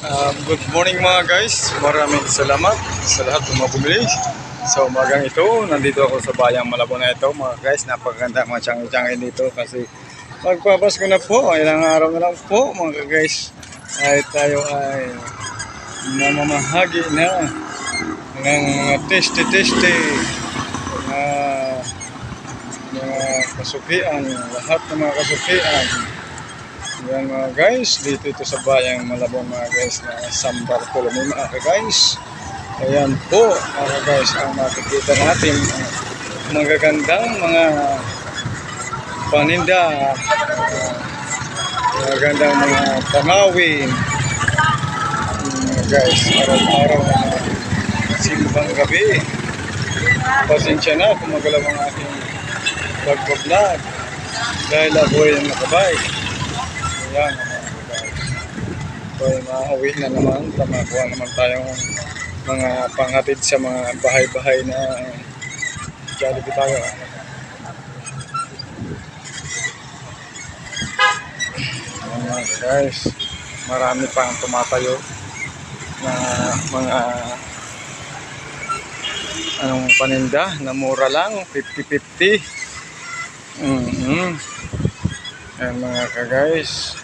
Um, good morning mga guys. Maraming salamat sa lahat ng mga bumili. Sa umagang ito, nandito ako sa bayang Malabon na ito mga guys. Napakaganda mga tiyangay dito kasi magpapasko na po. Ilang araw na lang po mga guys. Ay tayo ay namamahagi na ng mga teste-teste na mga kasukian, lahat ng mga kasukian. Yan mga guys, dito ito sa bayang Malabon mga guys na San Bartolome mga guys. Ayan po mga guys ang makikita natin ang magagandang mga paninda, magagandang mga tanawin. Mga guys, araw-araw na simbang gabi. Pasensya na kung magalaw ang aking pagbablog dahil ako ay nakabike. Ayan, guys. So, makauwi na naman. Tamakuha naman tayong mga panghatid sa mga bahay-bahay na Jollibee tayo. Ayan, mga guys. Marami pang tumatayo na mga anong paninda na mura lang 50-50 mm-hmm. Ayan mga ka-guys.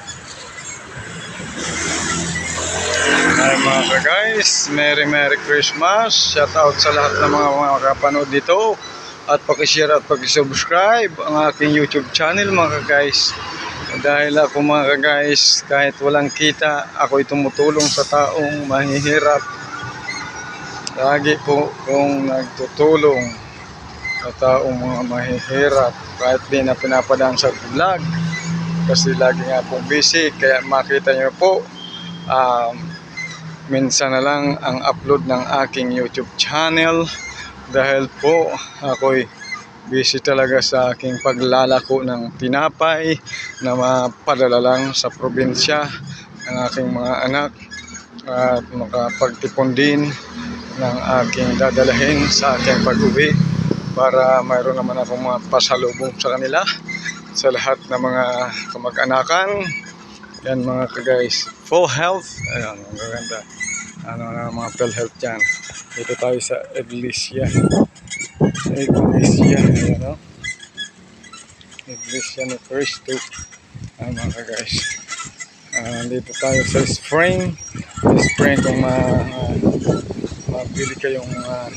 Ayan mga ka-guys. Merry Merry Christmas. Shout out sa lahat ng mga mga kapanood dito. At pakishare at pakisubscribe ang aking YouTube channel mga ka-guys. Dahil ako mga ka-guys, kahit walang kita, ako'y tumutulong sa taong mahihirap. Lagi po kung nagtutulong sa taong mga mahihirap kahit di na pinapadaan sa vlog kasi lagi nga pong busy kaya makita nyo po um, minsan na lang ang upload ng aking youtube channel. Dahil po ako'y busy talaga sa aking paglalako ng tinapay na mapadala lang sa probinsya ng aking mga anak at makapagtipon din ng aking dadalahin sa aking pag-uwi para mayroon naman akong mga pasalubong sa kanila sa lahat ng mga kamag-anakan. Yan mga ka-guys. Full health. Ayan ang gaganda. Ano na mga full health dyan dito tayo sa Iglesia. Iglesia ayan o Iglesia ni Cristo. Ayan mga ka-guys. Ah, dito tayo sa spring. Spring kung ma, ma mabili kayong uh,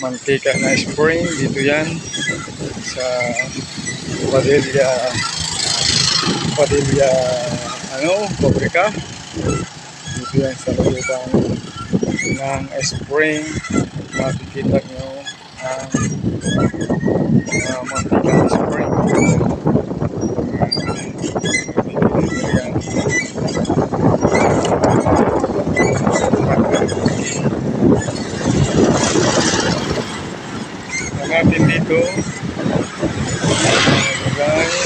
mantika na spring dito yan. Sa Padilla Padilla ano pabrika. Dito yan sa looban ng spring. Makikita nyo ang uh, mantika na spring Ayan. ang atin dito guys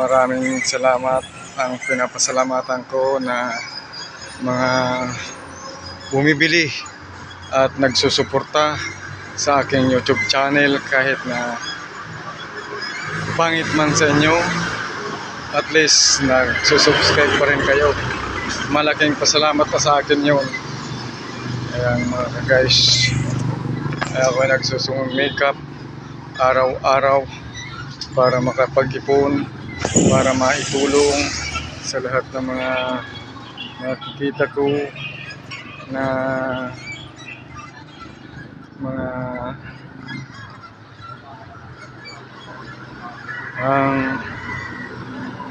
maraming salamat. Ang pinapasalamatan ko na mga bumibili at nagsusuporta sa aking YouTube channel kahit na pangit man sa inyo at least nagsusubscribe pa rin kayo. Malaking pasalamat pa sa akin yun. Ayan mga guys. Ako ay nagsusungong makeup araw-araw para makapag-ipon, para maitulong sa lahat ng mga nakikita ko na mga ang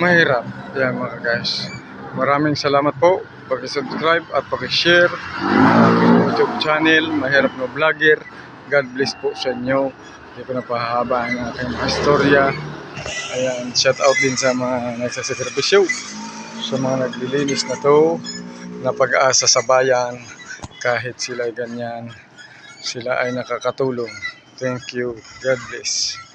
mahirap. Yan mga guys. Maraming salamat po. Pag-subscribe at pag-share aking YouTube channel, Mahirap na Vlogger. God bless po sa inyo. Hindi ko na ang aking mga istorya. Ayan, shout out din sa mga nagsasaservisyo. Sa mga naglilinis na to, na pag-asa sa bayan, kahit sila ganyan, sila ay nakakatulong. Thank you. God bless.